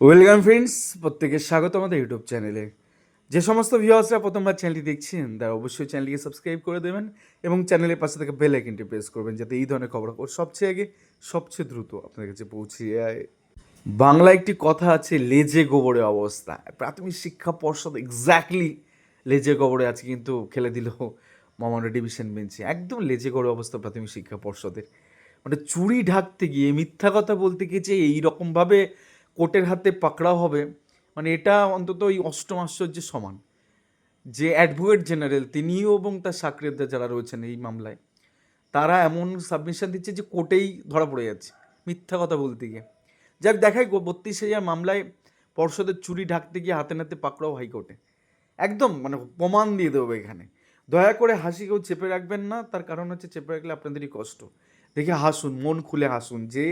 Welcome friends, প্রত্যেকের স্বাগত আমাদের ইউটিউব চ্যানেলে। যে সমস্ত ভিউয়ার্সরা প্রথমবার চ্যানেলটি দেখছেন, তারা অবশ্যই চ্যানেলটিকে সাবস্ক্রাইব করে দেবেন এবং চ্যানেলের পাশে থেকে বেল আইকনটি প্রেস করবেন যাতে এই ধরনের খবর সবচেয়ে আগে, সবচেয়ে দ্রুত আপনার কাছে পৌঁছে যায়। বাংলা একটি কথা আছে, লেজে গোবরে অবস্থা। প্রাথমিক শিক্ষা পর্ষদ এক্স্যাক্টলি লেজে গোবরে আছে কিন্তু খেলে দিল মহামান্য ডিভিশন বেঞ্চে। একদম লেজে গোবরে অবস্থা প্রাথমিক শিক্ষা পর্ষদের। মানে চুরি ঢাকতে গিয়ে মিথ্যা কথা বলতে গিয়ে যে এইরকমভাবে কোর্টের হাতে পাকড়াও হবে মানে এটা অন্তত ওই অষ্টম আশ্চর্যের সমান। যে অ্যাডভোকেট জেনারেল, তিনিও এবং তার সাকরেদা যারা রয়েছেন এই মামলায়, তারা এমন সাবমিশন দিচ্ছে যে কোর্টেই ধরা পড়ে যাচ্ছে, মিথ্যা কথা বলতে গিয়ে। যাক, দেখাই বত্রিশ হাজার মামলায় পর্ষদের চুরি ঢাকতে গিয়ে হাতে নাতে পাকড়াও হাইকোর্টে। একদম মানে প্রমাণ দিয়ে দেবো এখানে। দয়া করে হাসি কেউ চেপে রাখবেন না, তার কারণ হচ্ছে চেপে রাখলে আপনাদেরই কষ্ট। দেখে হাসুন, মন খুলে হাসুন যে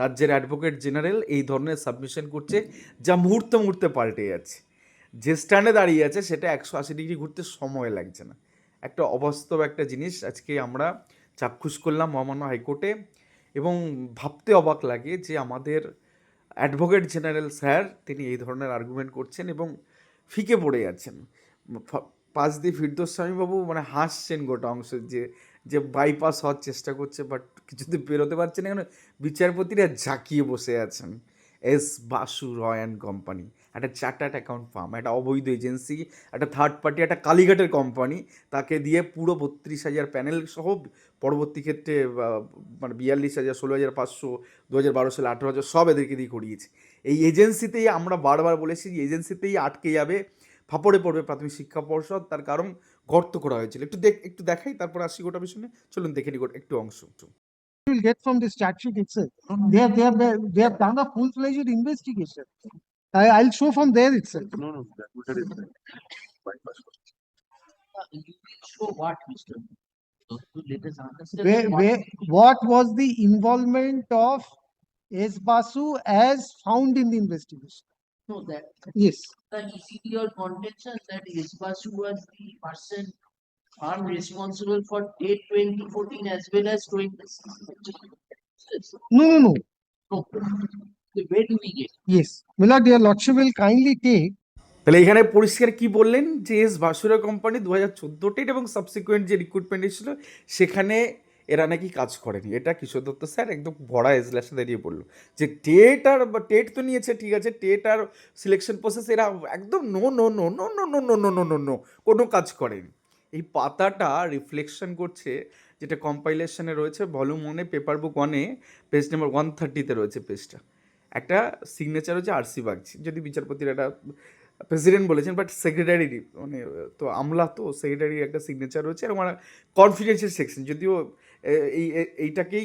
রাজ্যের অ্যাডভোকেট জেনারেল এই ধরনের সাবমিশন করছে, যা মুহূর্তে মুহূর্তে পাল্টে যাচ্ছে। যে স্ট্যান্ডে দাঁড়িয়ে আছে, সেটা একশো আশি ডিগ্রি ঘুরতে সময় লাগছে না। একটা অবাস্তব একটা জিনিস, আজকে আমরা চাক্ষুষ করলাম মহামান্য হাইকোর্টে এবং ভাবতে অবাক লাগে যে আমাদের অ্যাডভোকেট জেনারেল স্যার তিনি এই ধরনের আর্গুমেন্ট করছেন এবং ফিকে পড়ে যাচ্ছেন। পাশ দিয়ে ফিরদোস স্বামীবাবু মানে হাসছেন গোটা অংশ যে যে বাইপাস হওয়ার চেষ্টা করছে বাট কিছুতে বেরোতে পারছে না কেন? বিচারপতিরা ঝাঁকিয়ে বসে আছেন। S Basu Roy and company, একটা চার্টার্ড অ্যাকাউন্ট ফার্ম, একটা অবৈধ এজেন্সি, একটা থার্ড পার্টি একটা কালীঘাটের কোম্পানি, তাকে দিয়ে পুরো বত্রিশ হাজার প্যানেল সহ পরবর্তী ক্ষেত্রে মানে বিয়াল্লিশ হাজার, ষোলো হাজার পাঁচশো, দু হাজার বারো সালে আঠেরো হাজার সব এদেরকে দিয়ে করিয়েছে। এই এজেন্সিতেই আমরা বারবার বলেছি যে এজেন্সিতেই আটকে যাবে, ফাপড়ে পড়বে প্রাথমিক শিক্ষা পর্ষদ, তার কারণ গর্ত করা হয়েছিল একটু দেখ একটু দেখাই তারপর আসি গোটা বিষয়। চলুন দেখে নিই গোটা- একটু অংশ will get from the statute itself. They have, they have, they have done a full-fledged investigation. I, I'll show from there itself. No, no, that would have. You will show what, Mr. Let us. Where, where, what was the involvement of S. Basu as found in the investigation? No, that, Yes, the ECD or contention that Isbasu was the person found responsible for date twenty fourteen as well as twenty sixteen. no, no, no, No, So where do we get? yes. Milord, your lordship will kindly take তাহলে এখানে পরিষ্কার কি বললেন যে S বাসুরা company দু হাজার চোদ্দো TET এবং সাবসিকুয়েন্ট যে রিক্রুটমেন্ট ছিল সেখানে এরা নাকি কাজ করেনি এটা কিশোর দত্ত স্যার একদম ভরা এজলাসে দাঁড়িয়ে বলল যে টেট আর টেট তো নিয়েছে ঠিক আছে টেট আর সিলেকশন প্রসেস এরা একদম no no no no no no no no no no no কোনো কাজ করেনি এই পাতাটা রিফ্লেকশন করছে যেটা কম্পাইলেশনে রয়েছে ভলিউম ওয়ানে পেপার বুক ওয়ানে পেজ নাম্বার ওয়ান থার্টিতে রয়েছে পেজটা একটা সিগনেচার হচ্ছে আরসি বাগচি যদি বিচারপতির একটা প্রেসিডেন্ট বলেছেন বাট সেক্রেটারি মানে তো আমলা তো সেক্রেটারি একটা সিগনেচার রয়েছে এবং কনফিডেন্সিয়াল সেকশন যদিও এই এইটাকেই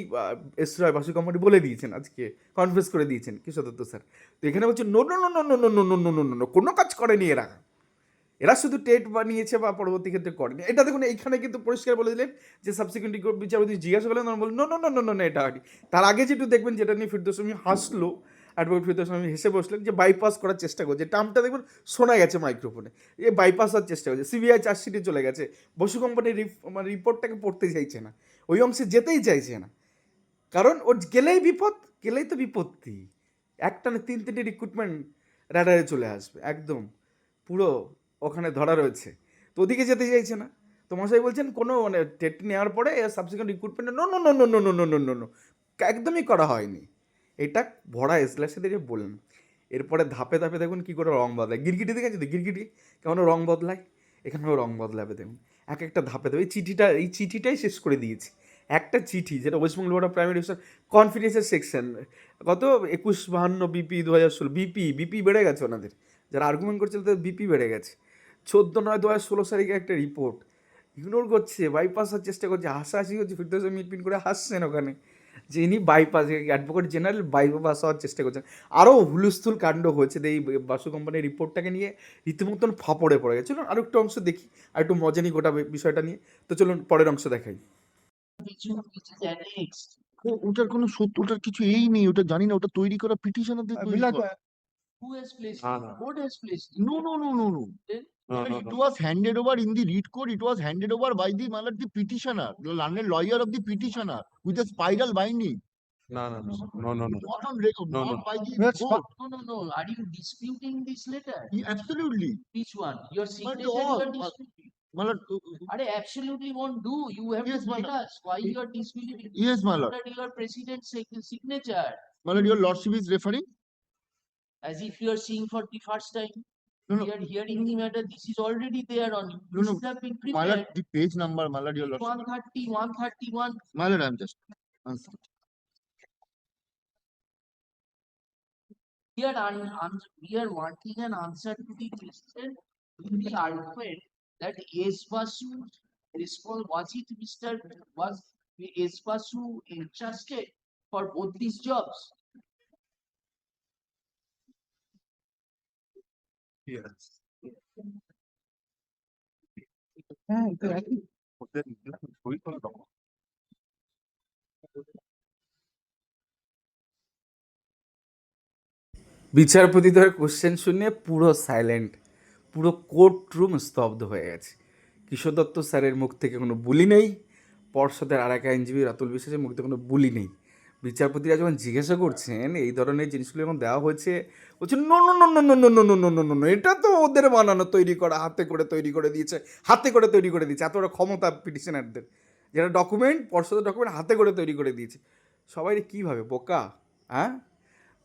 এস বাসু কোম্পানি বলে দিয়েছেন আজকে কনফিউজ করে দিয়েছেন কিশোর দত্ত স্যার তো এখানে বলছে no no no no no no no no no no no কোনো কাজ করেনি এরা এরা শুধু টেট বানিয়েছে বা পরবর্তী ক্ষেত্রে করেনি এটা দেখুন এইখানে কিন্তু পরিষ্কার বলে দিলেন যে সাবসিকুয়েন্ট বিচারপতি জিজ্ঞাসা করলেন তখন বললেন no no no no no no এটা হয়নি তার আগে যেটু দেখবেন যেটা নিয়ে ফিরদোস্বামী হাসলো অ্যাডভোকেট ফিরদোস্বামী হেসে বসলেন যে বাইপাস করার চেষ্টা করছে টার্মটা দেখবেন শোনা গেছে মাইক্রোফোনে এ বাইপাস হওয়ার চেষ্টা করছে সিবিআই চার্জশিটে চলে গেছে বসু কোম্পানির মানে রিপোর্টটাকে পড়তে চাইছে না ওই অংশে যেতেই চাইছে না কারণ ওর গেলেই বিপদ গেলেই তো বিপত্তি একটা না তিন তিনটে রিক্রুটমেন্ট রাডারে চলে আসবে একদম পুরো ওখানে ধরা রয়েছে তো ওদিকে যেতে চাইছে না তো মশাই বলছেন কোনো মানে টেট নেওয়ার পরে subsequent recruitment no no no no no no no no no no একদমই করা হয়নি এটা ভরা এসলাসে দিয়ে বললেন এরপরে ধাপে ধাপে দেখুন কী করে রং বদলায় গিরগিটি দেখেছি তো গিরগিটি কেমন রং বদলায় এখানেও রং বদলাবে দেখুন এক একটা ধাপে ধাপে। এই চিঠিটা, এই চিঠিটাই শেষ করে দিয়েছি। একটা চিঠি যেটা West Bengal board of primary কনফিডেন্সের section গত একুশ, বাহান্ন বিপি দু হাজার ষোলো। বিপি বিপি বেড়ে গেছে ওনাদের। যারা আর্গুমেন্ট করছিল তাদের বিপি বেড়ে গেছে। চোদ্দ নয় দু হাজার ষোলো তারিখে একটা রিপোর্ট ইগনোর করছে বাইপাস হওয়ার চেষ্টা করছে, হাসাহাসি করছে ফিরতে মিটমিট করে হাসছেন ওখানে। যে ইনি বাইপাস অ্যাডভোকেট জেনারেল বাইপাস হওয়ার চেষ্টা করছেন আরও হুলস্থুল কাণ্ড হয়েছে এই বাসু কোম্পানির রিপোর্টটাকে নিয়ে রীতিমতন ফাপড়ে পড়ে গেছে চলুন আরও একটু অংশ দেখি আর একটু মজা নিই গোটা বিষয়টা নিয়ে তো চলুন পরের অংশ দেখাই ওটার কোনো সত্য ওটার কিছু এই নেই ওটা জানি না ওটা তৈরি করা পিটিশনারদের তৈরি Milord, করা। Who has placed না, it? না। Has placed it. No, no, no, no, no. Then? It was handed over in the read code. It was handed over by the, my the petitioner, the learned lawyer of the petitioner with a spiral binding. No, no, no, no, no, no. Not on record, No, not no. by the Let's board. No, no, no. Are you disputing this letter? Yeah, Absolutely. Which one? Your signature you are but- disputing. My lord, uh, uh, Are absolutely won't do. You have Yes, to tell us why you are disputing. yes, my lord. Under your president's signature, My lord, your lordship is referring? as if you are seeing for the first time. No, no. We are hearing him at a, this is already there on you. No, You no. should have been My lord, the page number, my lord, your lordship. One thirty, one thirty-one. My lord, I'm just. answering. We are un, un, we are wanting an answer to the question. with The argument that S Basu respond, was it Mr. Was S Basu entrusted for both these jobs? Yes. হ্যাঁ এটা একই ওদের বই করে দাও। বিচারপতিদের question শুনে পুরো silent পুরো কোর্ট রুম স্তব্ধ হয়ে গেছে কিশোর দত্ত স্যারের মুখ থেকে কোনো বুলি নেই পর্ষদের আর এক আইনজীবী রাতুল বিশ্বাসের মুখ থেকে কোনো বুলি নেই বিচারপতিরা যখন জিজ্ঞাসা করছেন এই ধরনের জিনিসগুলো যখন দেওয়া হয়েছে বলছে নো নো এটা তো ওদের বানানো তৈরি করা হাতে করে তৈরি করে দিয়েছে হাতে করে তৈরি করে দিয়েছে এত বড় ক্ষমতা পিটিশনারদের যেটা ডকুমেন্ট পর্ষদের ডকুমেন্ট হাতে করে তৈরি করে দিয়েছে সবাই কীভাবে বোকা হ্যাঁ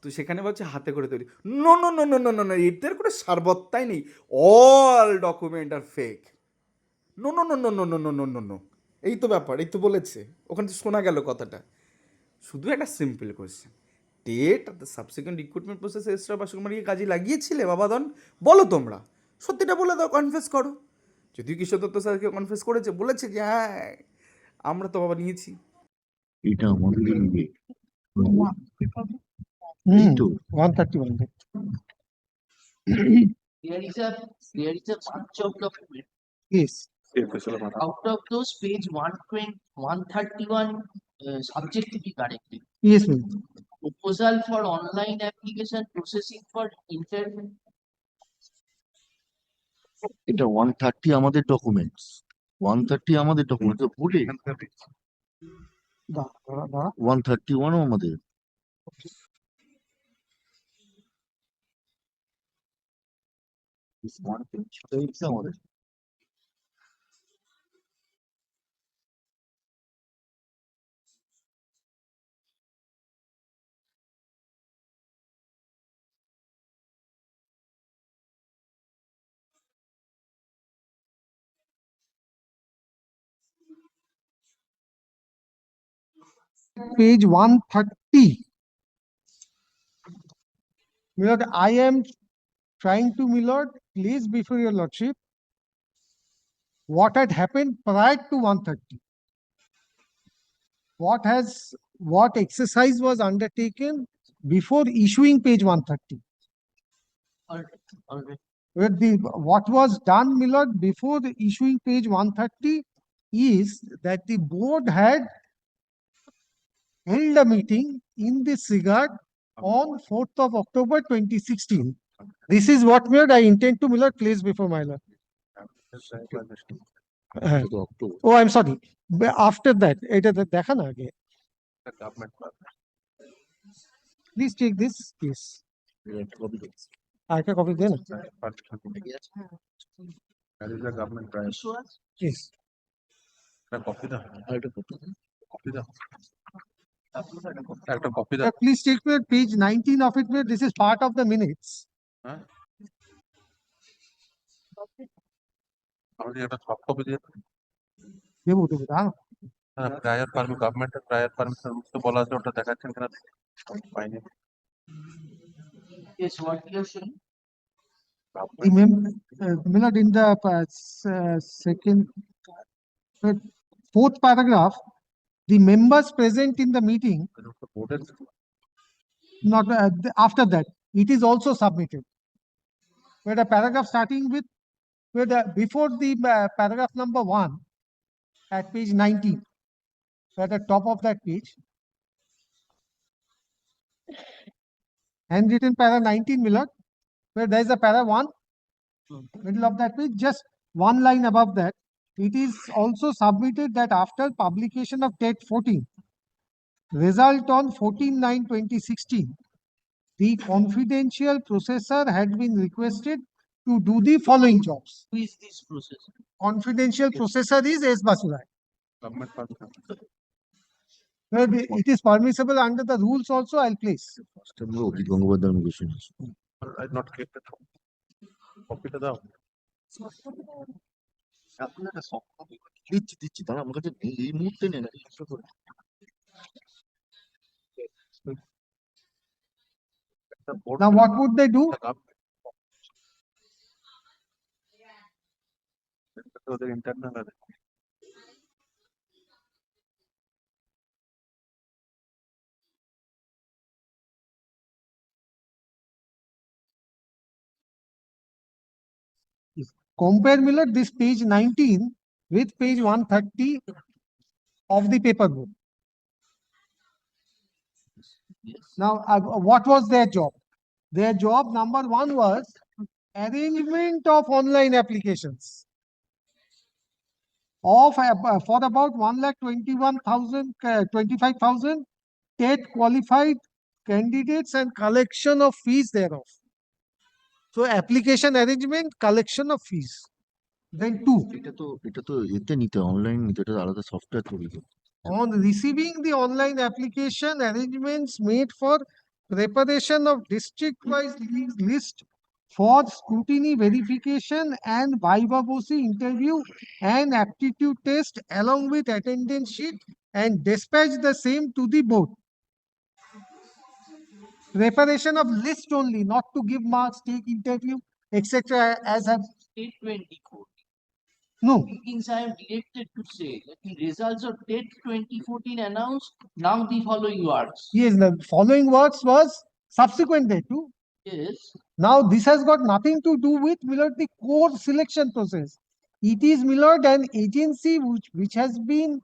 তো সেখানে বলছে হাতে করে তৈরি no no no no no no no কোনো সারবত্তাই নেই অল ডকুমেন্ট আর fake no no no no no no no no no এই তো ব্যাপার এই তো বলেছে ওখানে তো শোনা গেল কথাটা শুধু একটা সিম্পল কোয়েশ্চেন টেট আর সাবসিকুয়েন্ট রিক্রুটমেন্ট প্রসেসে এসরা বাসকুমারকে কাজে লাগিয়েছিলে বাবাদন? বলো তোমরা। সত্যিটা বলে দাও কনফেস করো। যদিও কিশোর দত্ত স্যারকে কনফেস করেছে বলেছে যে হ্যাঁ আমরা তো বাবা নিয়েছি। এটা আমাদের There is a there. Yes. Out of those, page 120, 131 subjectively correctly. Yes, ma'am. Proposal for online application processing for internet. এটা ওয়ান থার্টি আমাদের ডকুমেন্টস ওয়ান থার্টি আমাদের ডকুমেন্টস ভুলে ওয়ান থার্টি ওয়ান আমাদের আমাদের page one thirty. Milord, I am trying to, Milord, place before your lordship what had happened prior to one thirty. What has, what exercise was undertaken before issuing page one thirty. Alright, alright. Where the, what was done, Milord, before the issuing page one thirty is that the board had held a meeting in this regard on 4th of October 2016. This is what made I intend to Miller place before my lawyer. Uh, oh, I'm sorry. After that, it is the Dakhana again. Please take this, please. I can copy this. That is the government price. I copy the. Copy the. Dr. Please take me page 19 of it where this is part of the minutes. Huh? Already at a copy there. দেবো দেবো দাঁড়াও prior firm গভর্নমেন্টের Yes, what question? Milad, in the uh, second, uh, fourth paragraph, the members present in the meeting, not uh, after that, it is also submitted. Where the paragraph starting with, where the, before the uh, paragraph number one, at page 19, at the top of that page, handwritten para 19, Miller. where there is a para 1, middle of that page, just one line above that, it is also submitted that after publication of TET 14, result on 14-9-2016, the confidential processor had been requested to do the following jobs. Who is this processor? Confidential yes. processor is S. Basurai. It is permissible under the rules also, I'll place. not আপনার একটা soft copy দিচ্ছি দিচ্ছি দাঁড়া আমার কাছে নেই এই মুহূর্তে নেই না একটু করে। একটা board Now, what would they do? একটা government- এটা তো ওদের internal Compare Miller this page nineteen with page one thirty of the paper book. Now, uh, what was their job? Their job number one was arrangement of online applications. Of uh, for about one lakh twenty-one thousand, uh, twenty-five thousand TET qualified candidates and collection of fees thereof. So application arrangement, collection of fees. Then two, এটা তো এটা তো এতে নিতে online নিতে এটা আলাদা software তৈরি করতে on receiving the online application arrangements made for preparation of district-wise li- list for scrutiny verification and viva voce interview and aptitude test along with attendance sheet and dispatch the same to the board. Preparation of list only, not to give marks, take interview, etc. as have, State twenty four. no, Meetings I am directed to say that the results of date twenty fourteen announced, now the following words. yes, the following words was subsequent thereto. Yes, Now, this has got nothing to do with Millard, the core selection process. It is Millard, an agency which, which has been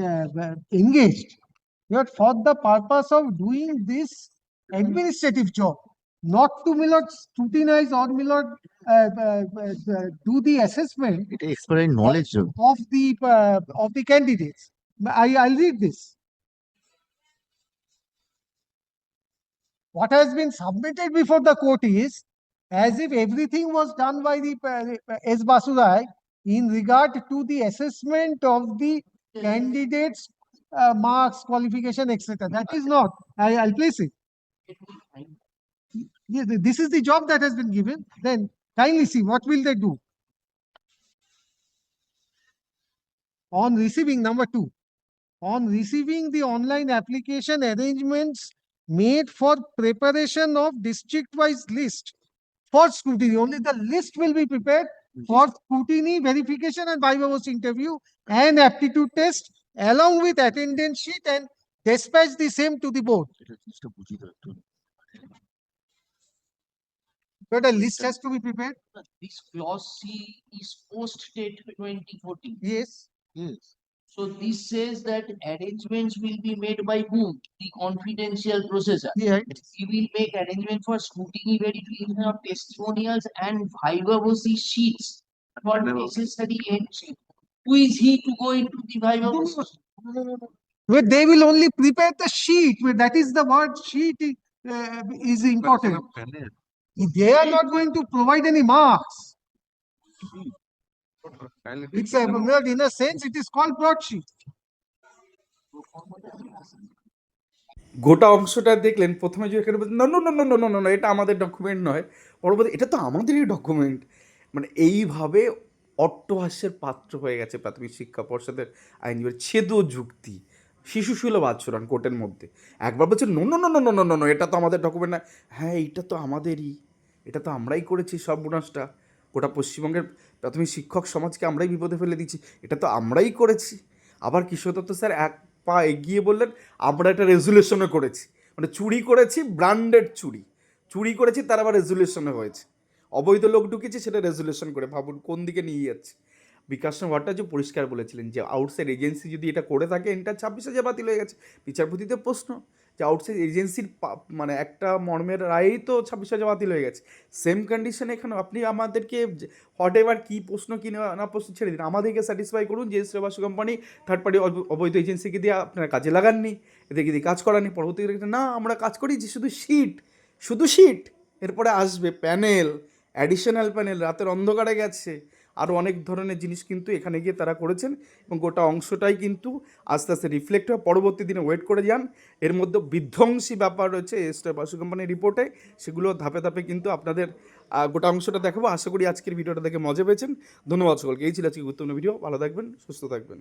uh, uh, engaged but for the purpose of doing this administrative job, not to Millard scrutinize or Millard uh, uh, uh, uh, do the assessment. It explain knowledge of, of the uh, of the candidates. I I'll read this. What has been submitted before the court is as if everything was done by the uh, S. Basurai in regard to the assessment of the candidates' uh, marks, qualification, etc. That is not. I, I'll place it. Yeah, this is the job that has been given. Then kindly see what will they do? On receiving number two, on receiving the online application arrangements made for preparation of district-wise list for scrutiny, only the list will be prepared for scrutiny, verification and voce interview and aptitude test along with attendance sheet and dispatch the same to the board. But a list has to be prepared. This clause C is post date twenty fourteen. Yes. Yes. So this says that arrangements will be made by whom? The confidential processor. Yeah. He will make arrangement for scrutiny, verification of testimonials and viva sheets for necessary entry. Who is he to go into the viva? No, no, no, no. But they will only prepare the sheet, but that is the word sheet uh, is important. They are not going to provide any marks. It's a, in a sense, it is called broadsheet. গোটা অংশটা দেখলেন প্রথমে যে এখানে না না না না না না এটা আমাদের ডকুমেন্ট নয় পরবর্তী এটা তো আমাদেরই ডকুমেন্ট মানে এইভাবে অট্টহাস্যের পাত্র হয়ে গেছে প্রাথমিক শিক্ষা পর্ষদের আইনজীবীর ছেদ যুক্তি শিশুসুলভ আচরণ কোর্টের মধ্যে। একবার বলছে no no no no no no no এটা তো আমাদের ডকুমেন্ট না। হ্যাঁ এটা তো আমাদেরই। এটা তো আমরাই করেছি সব বোনাসটা। গোটা পশ্চিমবঙ্গের প্রাথমিক শিক্ষক সমাজকে আমরাই বিপদে ফেলে দিচ্ছি এটা তো আমরাই করেছি। আবার কিশোর দত্ত স্যার এক পা এগিয়ে বললেন, আমরা এটা রেজুলেশনে করেছি। মানে চুরি করেছি ব্র্যান্ডেড চুরি। চুরি করেছি, তার আবার রেজুলেশনে হয়েছে। অবৈধ লোক ঢুকেছে, সেটা রেজুলেশন করে ভাবুন কোন দিকে নিয়ে যাচ্ছে। বিকাশ ভট্টাচার্য পরিষ্কার বলেছিলেন যে আউটসাইড এজেন্সি যদি এটা করে থাকে, এটা ছাব্বিশ হাজার বাতিল হয়ে গেছে। বিচারপতিতে প্রশ্ন যে আউটসাইড এজেন্সির মানে একটা মর্মের রায়েই তো ছাব্বিশ হাজার বাতিল হয়ে গেছে। সেম কন্ডিশনে এখানে আপনি আমাদেরকে হট এভার কী প্রশ্ন কী না প্রশ্ন ছেড়ে দিন। আমাদেরকে স্যাটিসফাই করুন যে S Basu company third party অবৈধ এজেন্সিকে দিয়ে আপনারা কাজে লাগাননি, এদেরকে দিয়ে কাজ করানি পরবর্তীতে না, আমরা কাজ করি যে শুধু শিট শুধু শিট এরপরে আসবে প্যানেল অ্যাডিশনাল প্যানেল রাতের অন্ধকারে গেছে। আরও অনেক ধরনের জিনিস কিন্তু এখানে গিয়ে তারা করেছেন এবং গোটা অংশটাই কিন্তু আস্তে আস্তে রিফ্লেক্ট হয় পরবর্তী দিনে ওয়েট করে যান। এর মধ্যে বিধ্বংসী ব্যাপার রয়েছে স্টার বাসু কোম্পানির রিপোর্টে সেগুলো ধাপে ধাপে কিন্তু আপনাদের গোটা অংশটা দেখাবো। আশা করি আজকের ভিডিওটা দেখে মজা পেয়েছেন। ধন্যবাদ সকলকে। এই ছিল আজকে গুরুত্বপূর্ণ ভিডিও ভালো থাকবেন, সুস্থ থাকবেন।